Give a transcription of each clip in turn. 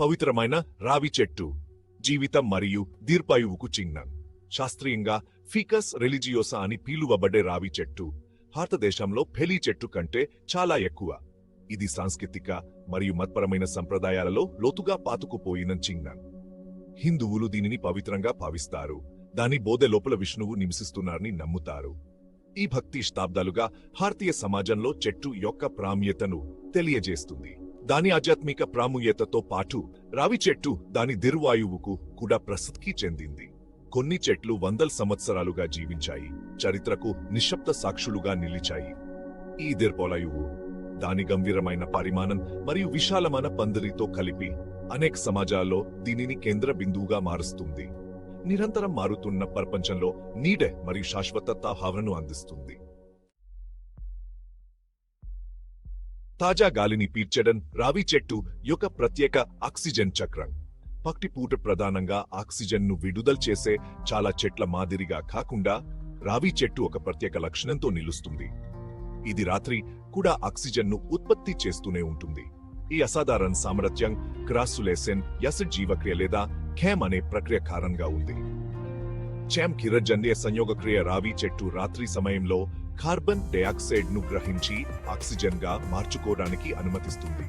పవిత్రమైన రావి చెట్టు జీవితం మరియు దీర్ఘాయువుకు చిహ్నం. శాస్త్రీయంగా ఫికస్ రెలిజియోసా అని పీలువబడే రావి చెట్టు భారతదేశంలో ఫెలీ చెట్టు కంటే చాలా ఎక్కువ. ఇది సాంస్కృతిక మరియు మతపరమైన సంప్రదాయాలలో లోతుగా పాతుకుపోయిన చిహ్నం. హిందువులు దీనిని పవిత్రంగా భావిస్తారు. దాని బోధె లోపల విష్ణువు నివసిస్తున్నారని నమ్ముతారు. ఈ భక్తి శతాబ్దాలుగా భారతీయ సమాజంలో చెట్టు యొక్క ప్రాముఖ్యతను తెలియజేస్తుంది. దాని ఆధ్యాత్మిక ప్రాముఖ్యతతో పాటు రావి చెట్టు దాని దిర్వాయువుకు కూడా ప్రసిద్ధికి చెందింది. కొన్ని చెట్లు వందల సంవత్సరాలుగా జీవించాయి చరిత్రకు నిశ్శబ్ద సాక్షులుగా నిలిచాయి. ఈ దిర్పోలయువు దాని గంభీరమైన పరిమాణం మరియు విశాలమైన పందిరితో కలిపి అనేక సమాజాల్లో దీనిని కేంద్ర బిందువుగా మారుస్తుంది. నిరంతరం మారుతున్న ప్రపంచంలో నీడె మరియు శాశ్వతత భావనను అందిస్తుంది. తాజా గాలిని పీల్చడం రావి చెట్టు యొక్క ప్రత్యేక ఆక్సిజన్ చక్రం. పక్టిపూట ప్రధానంగా ఆక్సిజన్ను విడుదల చేసే చాలా చెట్ల మాదిరిగా కాకుండా రావి చెట్టు ఒక ప్రత్యేక లక్షణంతో నిలుస్తుంది. ఇది రాత్రి కూడా ఆక్సిజన్ను ఉత్పత్తి చేస్తూనే ఉంటుంది. ఈ అసాధారణ సామర్థ్యం క్రాసులేసెన్ యాసిడ్ జీవక్రియ లేదా ఖేమ్ అనే ప్రక్రియ కారణంగా ఉంది. చామ్ కిరజన్య సంయోగక్రియ రావి చెట్టు రాత్రి సమయంలో కార్బన్ డయాక్సైడ్ను గ్రహించి ఆక్సిజన్గా మార్చుకోవడానికి అనుమతిస్తుంది.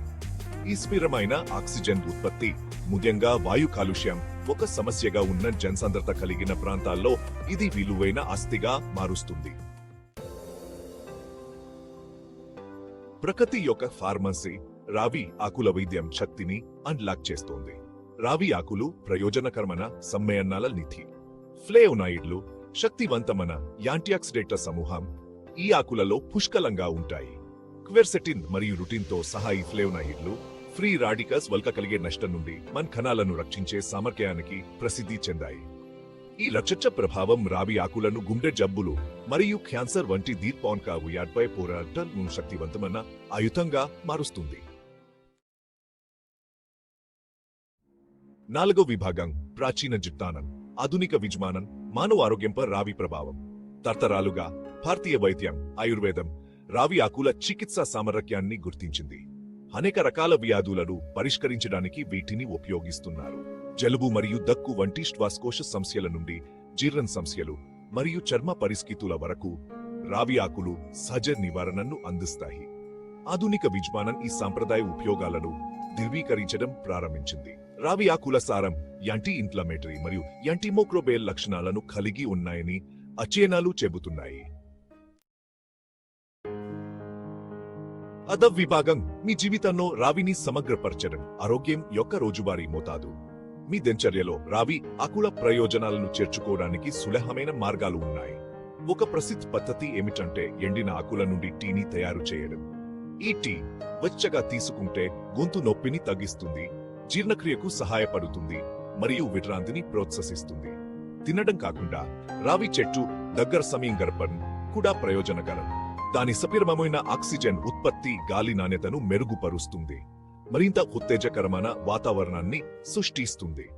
ఈ స్థిరమైన ఆక్సిజన్ ఉత్పత్తి ముఖ్యంగా వాయు కాలుష్యం ఒక సమస్యగా ఉన్న జనసాంద్రత కలిగిన ప్రాంతాల్లో ఇది విలువైన ఆస్తిగా మారుస్తుంది. ప్రకృతి యొక్క ఫార్మసీ రావి ఆకుల వైద్యం శక్తిని అన్లాక్ చేస్తోంది. రావి ఆకులు ప్రయోజనకరమైన సమ్మేళనాల నిధి. ఫ్లేవనాయిడ్లు శక్తివంతమైన యాంటీఆక్సిడేట్ల సమూహం ఈ ఆకులలో పుష్కలంగా ఉంటాయి. క్వెర్సెటిన్ మరియు రుటిన్తో సహా ఈ ఫ్లేవనాయిడ్లు ఫ్రీ రాడికల్స్ వల్క కలిగే నష్టం నుండి మన కణాలను రక్షించే సామర్థ్యానికి ప్రసిద్ధి చెందాయి. ఈ రక్షచ్చ ప్రభావం రావి ఆకులను గుండె జబ్బులు మరియు క్యాన్సర్ వంటి దీర్ఘాంక ఉయాడ్పై పోరాటం శక్తివంతమైన ఆయుధంగా మారుస్తుంది. నాలుగో విభాగం ప్రాచీన జిట్టానం. ఆధునిక విజ్ఞానం మానవ ఆరోగ్యంపై రావి ప్రభావం. తరతరాలుగా భారతీయ వైద్యం ఆయుర్వేదం రావి ఆకుల చికిత్సా సామర్థ్యాన్ని గుర్తించింది. అనేక రకాల వ్యాధులను పరిష్కరించడానికి వీటిని ఉపయోగిస్తున్నారు. జలుబు మరియు దక్కు వంటి శ్వాసకోశ సమస్యల నుండి జీర్ణ సమస్యలు మరియు చర్మ పరిస్థితుల వరకు రావి ఆకులు సహజ నివారణను అందిస్తాయి. ఆధునిక విజ్ఞానం ఈ సాంప్రదాయ ఉపయోగాలను ధృవీకరించడం ప్రారంభించింది. రావి ఆకుల సారం యాంటీ ఇన్ఫ్లమేటరీ మరియు యాంటీమోక్రోబేల్ లక్షణాలను కలిగి ఉన్నాయని అధ్యయనాలు చెబుతున్నాయి. అదవ్ విభాగం మీ జీవితంలో రావిని సమగ్రపరచడం ఆరోగ్యం యొక్క రోజువారీ మోతాదు. మీ దినచర్యలో రావి ఆకుల ప్రయోజనాలను చేర్చుకోవడానికి సులభమైన మార్గాలు ఉన్నాయి. ఒక ప్రసిద్ధ పద్ధతి ఏమిటంటే ఎండిన ఆకుల నుండి టీని తయారు చేయడం. ఈ టీ వెచ్చగా తీసుకుంటే గొంతు నొప్పిని తగ్గిస్తుంది జీర్ణక్రియకు సహాయపడుతుంది మరియు విట్రాంతిని ప్రోత్సహిస్తుంది. తినడం కాకుండా రావి చెట్టు దగ్గర సమయం గడపడం కూడా ప్రయోజనకరం. దాని సపీరమైన ఆక్సిజన్ ఉత్పత్తి గాలి నాణ్యతను మెరుగుపరుస్తుంది. మరింత ఉత్తేజకరమైన వాతావరణాన్ని సృష్టిస్తుంది.